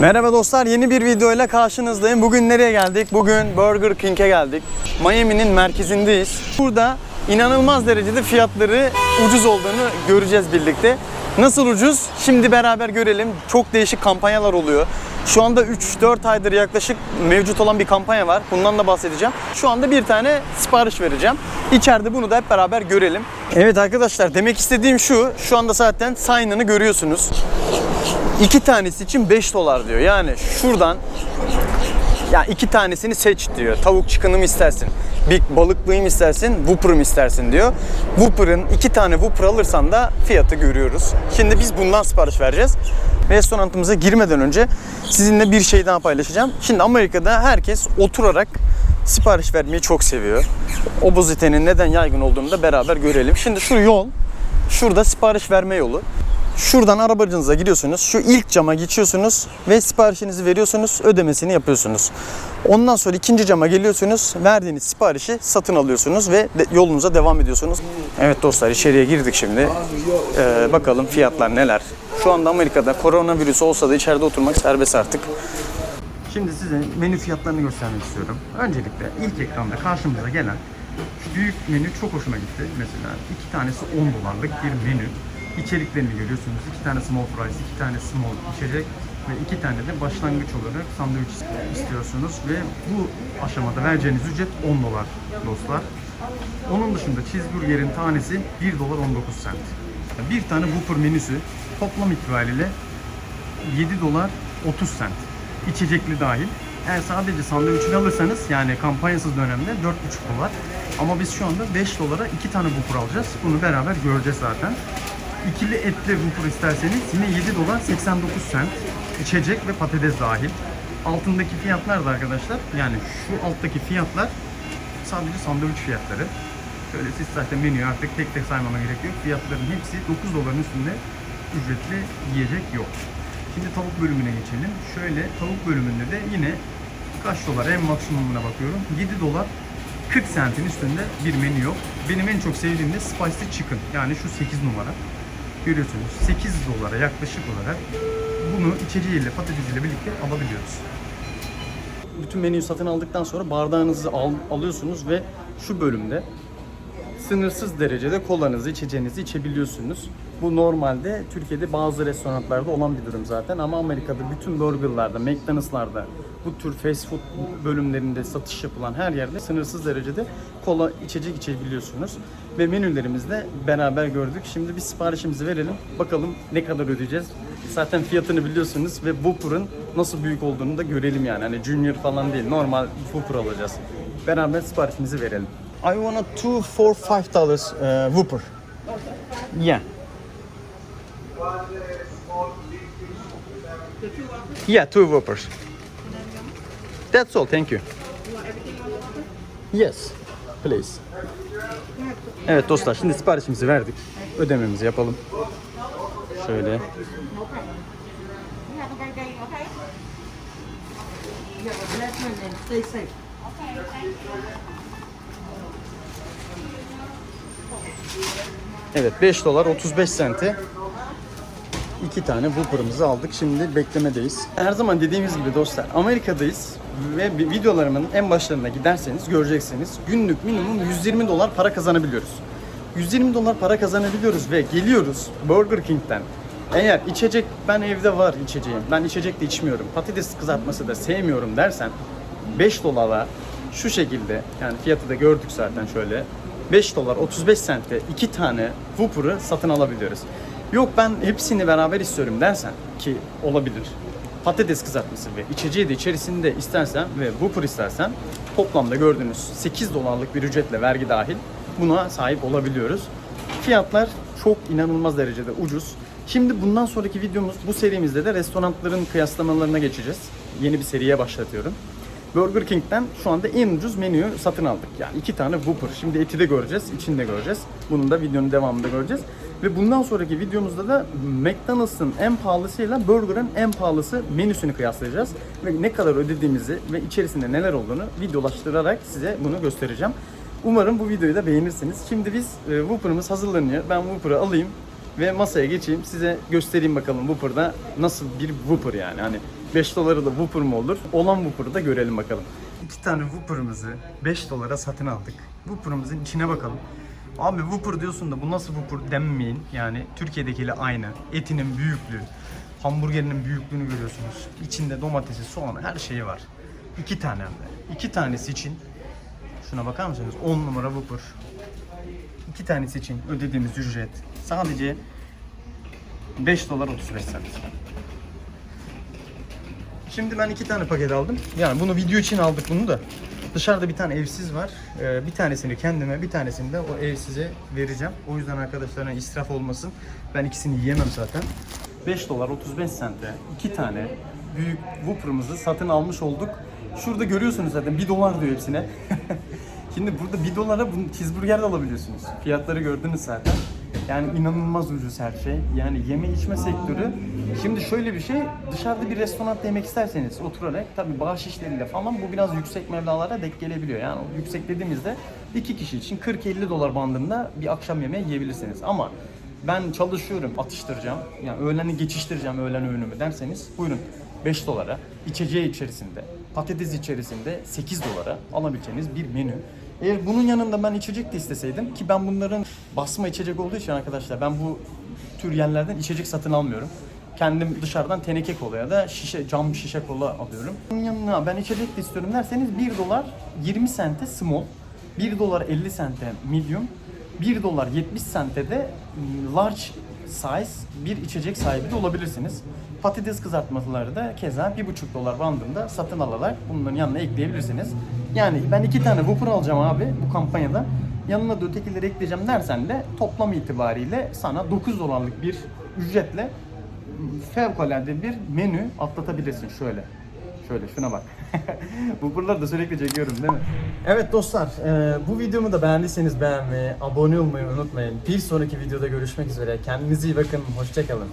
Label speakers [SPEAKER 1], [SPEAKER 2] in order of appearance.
[SPEAKER 1] Merhaba dostlar yeni bir video ile karşınızdayım. Bugün nereye geldik? Bugün Burger King'e geldik. Miami'nin merkezindeyiz. Burada inanılmaz derecede fiyatları ucuz olduğunu göreceğiz birlikte. Nasıl ucuz? Şimdi beraber görelim. Çok değişik kampanyalar oluyor. Şu anda 3-4 aydır yaklaşık mevcut olan bir kampanya var. Bundan da bahsedeceğim. Şu anda bir tane sipariş vereceğim. İçeride bunu da hep beraber görelim. Evet arkadaşlar demek istediğim şu. Şu anda zaten sign'ını görüyorsunuz. İki tanesi için 5 dolar diyor. Yani şuradan ya iki tanesini seç diyor. Tavuk çıkını mı istersin? Bir balıklıyı mı istersin? Whopper'ı mı istersin diyor. Whopper'ın iki tane Whopper alırsan da fiyatı görüyoruz. Şimdi biz bundan sipariş vereceğiz. Restoranımıza girmeden önce sizinle bir şey daha paylaşacağım. Şimdi Amerika'da herkes oturarak sipariş vermeyi çok seviyor. Obezitenin neden yaygın olduğunu da beraber görelim. Şimdi şu yol, şurada sipariş verme yolu. Şuradan arabacınıza gidiyorsunuz. Şu ilk cama geçiyorsunuz ve siparişinizi veriyorsunuz, ödemesini yapıyorsunuz. Ondan sonra ikinci cama geliyorsunuz, verdiğiniz siparişi satın alıyorsunuz ve de- yolunuza devam ediyorsunuz. Evet dostlar içeriye girdik şimdi. Ee, bakalım fiyatlar neler. Şu anda Amerika'da koronavirüs olsa da içeride oturmak serbest artık. Şimdi size menü fiyatlarını göstermek istiyorum. Öncelikle ilk ekranda karşımıza gelen şu büyük menü çok hoşuma gitti. Mesela iki tanesi 10 dolarlık bir menü. İçeriklerini görüyorsunuz. İki tane small fries, iki tane small içecek ve iki tane de başlangıç olarak sandviç istiyorsunuz ve bu aşamada vereceğiniz ücret 10 dolar dostlar. Onun dışında cheeseburgerin tanesi 1 dolar 19 cent. Bir tane Whopper menüsü toplam itibariyle 7 dolar 30 cent. İçecekli dahil. Eğer sadece sandviçini alırsanız yani kampanyasız dönemde 4,5 dolar. Ama biz şu anda 5 dolara 2 tane Whopper alacağız. Bunu beraber göreceğiz zaten. İkili etli Whopper isterseniz yine 7 dolar 89 cent. İçecek ve patates dahil. Altındaki fiyatlar da arkadaşlar yani şu alttaki fiyatlar sadece sandviç fiyatları. Şöyle siz zaten menüyü artık tek tek saymama gerek yok. Fiyatların hepsi 9 doların üstünde ücretli yiyecek yok. Şimdi tavuk bölümüne geçelim. Şöyle tavuk bölümünde de yine kaç dolar en maksimumuna bakıyorum. 7 dolar 40 centin üstünde bir menü yok. Benim en çok sevdiğim de spicy chicken. Yani şu 8 numara. Görüyorsunuz 8 dolara yaklaşık olarak bunu içeceğiyle patatesiyle birlikte alabiliyoruz. Bütün menüyü satın aldıktan sonra bardağınızı al- alıyorsunuz ve şu bölümde sınırsız derecede kolanızı, içeceğinizi içebiliyorsunuz. Bu normalde Türkiye'de bazı restoranlarda olan bir durum zaten ama Amerika'da bütün burgerlarda, McDonald's'larda bu tür fast food bölümlerinde satış yapılan her yerde sınırsız derecede kola içecek içebiliyorsunuz. Ve menülerimizde beraber gördük. Şimdi bir siparişimizi verelim. Bakalım ne kadar ödeyeceğiz. Zaten fiyatını biliyorsunuz ve Whopper'ın nasıl büyük olduğunu da görelim yani. Hani junior falan değil, normal Whopper alacağız. Beraber siparişimizi verelim. I want a two for five dollars uh, Whopper. Yeah. Yeah, two Whoppers. That's all, thank you. Yes, please. Evet dostlar, şimdi siparişimizi verdik. Ödememizi yapalım. Şöyle.
[SPEAKER 2] Okay? You
[SPEAKER 1] Evet 5 dolar 35 sente iki tane Whopper'ımızı aldık. Şimdi beklemedeyiz. Her zaman dediğimiz gibi dostlar Amerika'dayız ve videolarımın en başlarına giderseniz göreceksiniz. Günlük minimum 120 dolar para kazanabiliyoruz. 120 dolar para kazanabiliyoruz ve geliyoruz Burger King'den. Eğer içecek ben evde var içeceğim. Ben içecek de içmiyorum. Patates kızartması da sevmiyorum dersen 5 dolara şu şekilde yani fiyatı da gördük zaten şöyle 5 dolar 35 sente iki tane Whopper'ı satın alabiliyoruz. Yok ben hepsini beraber istiyorum dersen ki olabilir. Patates kızartması ve içeceği de içerisinde istersen ve Whopper istersen toplamda gördüğünüz 8 dolarlık bir ücretle vergi dahil buna sahip olabiliyoruz. Fiyatlar çok inanılmaz derecede ucuz. Şimdi bundan sonraki videomuz bu serimizde de restoranların kıyaslamalarına geçeceğiz. Yeni bir seriye başlatıyorum. Burger King'den şu anda en ucuz menüyü satın aldık. Yani iki tane Whopper. Şimdi eti de göreceğiz, içini de göreceğiz. Bunun da videonun devamında göreceğiz. Ve bundan sonraki videomuzda da McDonald's'ın en pahalısıyla Burger'ın en pahalısı menüsünü kıyaslayacağız. Ve ne kadar ödediğimizi ve içerisinde neler olduğunu videolaştırarak size bunu göstereceğim. Umarım bu videoyu da beğenirsiniz. Şimdi biz e, Whopper'ımız hazırlanıyor. Ben Whopper'ı alayım ve masaya geçeyim. Size göstereyim bakalım Whopper'da nasıl bir Whopper yani. Hani 5 dolara da Whopper mu olur? Olan Whopper'ı da görelim bakalım. İki tane Whopper'ımızı 5 dolara satın aldık. Whopper'ımızın içine bakalım. Abi Whopper diyorsun da bu nasıl Whopper denmeyin. Yani Türkiye'dekiyle aynı. Etinin büyüklüğü, hamburgerinin büyüklüğünü görüyorsunuz. İçinde domatesi, soğanı her şeyi var. İki tane hem de. İki tanesi için şuna bakar mısınız? 10 numara Whopper. İki tanesi için ödediğimiz ücret sadece 5 dolar 35 cent. Şimdi ben iki tane paket aldım. Yani bunu video için aldık bunu da. Dışarıda bir tane evsiz var. Ee, bir tanesini kendime, bir tanesini de o evsize vereceğim. O yüzden arkadaşlarına israf olmasın. Ben ikisini yiyemem zaten. 5 dolar 35 sente iki tane büyük Whopper'ımızı satın almış olduk. Şurada görüyorsunuz zaten 1 dolar diyor hepsine. Şimdi burada 1 dolara bunu cheeseburger de alabiliyorsunuz. Fiyatları gördünüz zaten. Yani inanılmaz ucuz her şey. Yani yeme içme sektörü. Şimdi şöyle bir şey, dışarıda bir restoranda yemek isterseniz oturarak tabii bağış işleriyle falan bu biraz yüksek meblağlara denk gelebiliyor. Yani yüksek dediğimizde iki kişi için 40-50 dolar bandında bir akşam yemeği yiyebilirsiniz. Ama ben çalışıyorum, atıştıracağım. Yani öğleni geçiştireceğim öğlen öğünümü derseniz buyurun 5 dolara içeceği içerisinde, patates içerisinde 8 dolara alabileceğiniz bir menü. Eğer bunun yanında ben içecek de isteseydim ki ben bunların basma içecek olduğu için arkadaşlar ben bu tür yerlerden içecek satın almıyorum. Kendim dışarıdan teneke kola ya da şişe, cam şişe kola alıyorum. Bunun yanına ben içecek de istiyorum derseniz 1 dolar 20 sente small, 1 dolar 50 sente medium, 1 dolar 70 sente de mm, large size bir içecek sahibi de olabilirsiniz. Patates kızartmaları da keza 1,5 dolar bandında satın alarak bunların yanına ekleyebilirsiniz. Yani ben iki tane Whopper alacağım abi bu kampanyada. Yanına da ötekileri ekleyeceğim dersen de toplam itibariyle sana 9 dolarlık bir ücretle fevkalade bir menü atlatabilirsin şöyle. Şöyle şuna bak. bu buraları da sürekli çekiyorum değil mi? Evet dostlar e, bu videomu da beğendiyseniz beğenmeyi, abone olmayı unutmayın. Bir sonraki videoda görüşmek üzere. Kendinize iyi bakın. Hoşçakalın.